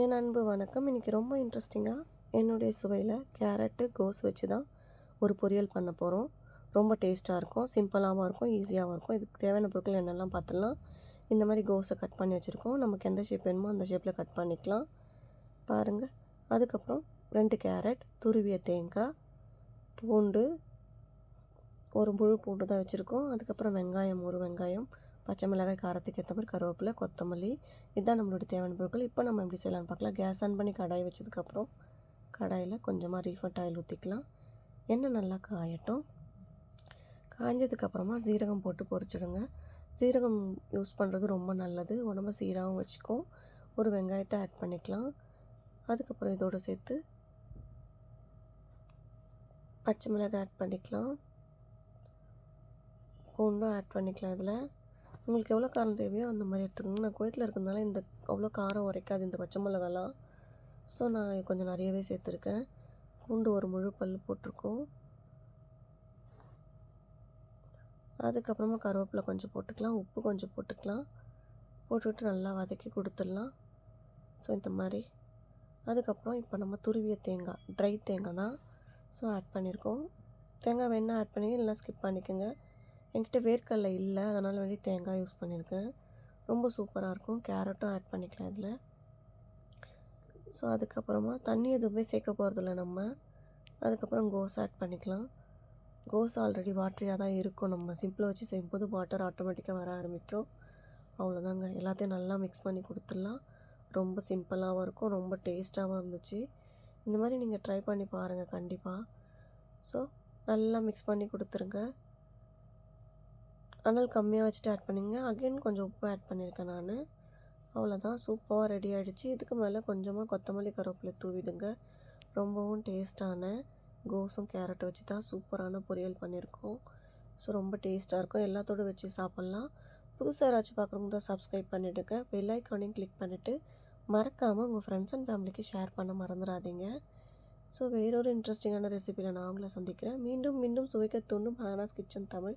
என் அன்பு வணக்கம். இன்றைக்கி ரொம்ப இன்ட்ரெஸ்டிங்காக என்னுடைய சுவையில் கேரட்டு கோஸ் வச்சு தான் ஒரு பொரியல் பண்ண போகிறோம் ரொம்ப டேஸ்ட்டாக இருக்கும் சிம்பிளாகவும் இருக்கும் ஈஸியாகவும் இருக்கும். இதுக்கு தேவையான பொருட்கள் என்னெல்லாம் பார்த்துலாம் இந்த மாதிரி கோஸை கட் பண்ணி வச்சுருக்கோம். நமக்கு எந்த ஷேப் வேணுமோ அந்த ஷேப்பில் கட் பண்ணிக்கலாம். பாருங்கள் அதுக்கப்புறம் ரெண்டு கேரட் துருவிய தேங்காய் பூண்டு ஒரு முழு பூண்டு தான் வச்சுருக்கோம். அதுக்கப்புறம் வெங்காயம் ஒரு வெங்காயம் பச்சை மிளகாய் காரத்துக்கு ஏற்ற மாதிரி கருவேப்பிலை கொத்தமல்லி. இதுதான் நம்மளுடைய தேவையான பொருட்கள். இப்போ நம்ம எப்படி செய்யலாம்னு பார்க்கலாம். கேஸ் ஆன் பண்ணி கடாய் வச்சதுக்கப்புறம் கடாயில் கொஞ்சமாக ரீஃபண்ட் ஆயில் ஊற்றிக்கலாம் எண்ணெய் நல்லா காயட்டும். காய்ஞ்சதுக்கப்புறமா சீரகம் போட்டு பொரிச்சிடுங்க. ஜீரகம் யூஸ் பண்ணுறது ரொம்ப நல்லது. உடம்ப சீராகவும் வச்சுக்கும். ஒரு வெங்காயத்தை ஆட் பண்ணிக்கலாம். அதுக்கப்புறம் இதோடு சேர்த்து பச்சை மிளகாய் ஆட் பண்ணிக்கலாம். பூண்டும் ஆட் பண்ணிக்கலாம் இதில். உங்களுக்கு எவ்வளோ காரம் தேவையோ அந்த மாதிரி எடுத்துக்கோங்க. நான் கோயத்தில் இருக்கிறதுனால இந்த அவ்வளோ காரம் உரைக்காது இந்த பச்சை மிளகாலாம். ஸோ நான் கொஞ்சம் நிறையவே சேர்த்துருக்கேன். பூண்டு ஒரு முழு பல் போட்டிருக்கோம். அதுக்கப்புறமா கருவேப்பிலை கொஞ்சம் போட்டுக்கலாம் உப்பு கொஞ்சம் போட்டுக்கலாம். போட்டுவிட்டு நல்லா வதக்கி கொடுத்துடலாம். ஸோ இந்த மாதிரி. அதுக்கப்புறம் இப்போ நம்ம துருவிய தேங்காய் ட்ரை தேங்காய் தான். ஸோ ஆட் பண்ணியிருக்கோம். தேங்காய் வேணால் ஆட் பண்ணி இல்லைனா ஸ்கிப் பண்ணிக்கோங்க. என்கிட்ட வேர்க்கடலை இல்லை அதனால் வேண்டி தேங்காய் யூஸ் பண்ணியிருக்கேன். ரொம்ப சூப்பராக இருக்கும். கேரட்டும் ஆட் பண்ணிக்கலாம் இதில். ஸோ அதுக்கப்புறமா தண்ணி எதுவுமே சேர்க்க போகிறதில்ல நம்ம. அதுக்கப்புறம் கோஸ் ஆட் பண்ணிக்கலாம். கோஸ் ஆல்ரெடி வாட்டரியாக தான் இருக்கும். நம்ம சிம்பிளாக வச்சு செய்யும்போது வாட்டர் ஆட்டோமேட்டிக்காக வர ஆரம்பிக்கும். அவ்வளோதாங்க எல்லாத்தையும் நல்லா மிக்ஸ் பண்ணி கொடுத்துடலாம். ரொம்ப சிம்பிளாகவும் இருக்கும். ரொம்ப டேஸ்ட்டாகவும் இருந்துச்சு. இந்த மாதிரி நீங்கள் ட்ரை பண்ணி பாருங்கள் கண்டிப்பாக ஸோ நல்லா மிக்ஸ் பண்ணி கொடுத்துருங்க. அனல் கம்மியாக வச்சுட்டு ஆட் பண்ணிங்க. அகெயின் கொஞ்சம் உப்பு ஆட் பண்ணியிருக்கேன் நான். அவ்வளோதான் சூப்பராக ரெடி ஆகிடுச்சு இதுக்கு மேலே கொஞ்சமாக கொத்தமல்லி கருவேப்பிலை தூவிடுங்க. ரொம்பவும் டேஸ்ட்டான கோஸும் கேரட்டை வச்சு தான் சூப்பரான பொரியல் பண்ணியிருக்கோம் ஸோ ரொம்ப டேஸ்ட்டாக இருக்கும். எல்லாத்தோடு வச்சு சாப்பிட்லாம். புதுசாக யாராச்சும் பார்க்குறவங்க தான் சப்ஸ்கிரைப் பண்ணிவிடுங்க பெல் ஐக்கானையும் கிளிக் பண்ணிவிட்டு மறக்காமல் உங்கள் ஃப்ரெண்ட்ஸ் அண்ட் ஃபேமிலிக்கு ஷேர் பண்ண மறந்துடாதீங்க. ஸோ வேறொரு இன்ட்ரெஸ்டிங்கான ரெசிபியில் நான் உங்களை சந்திக்கிறேன். மீண்டும் மீண்டும் சுவைக்க தூண்டும் Hana's kitchen Tamil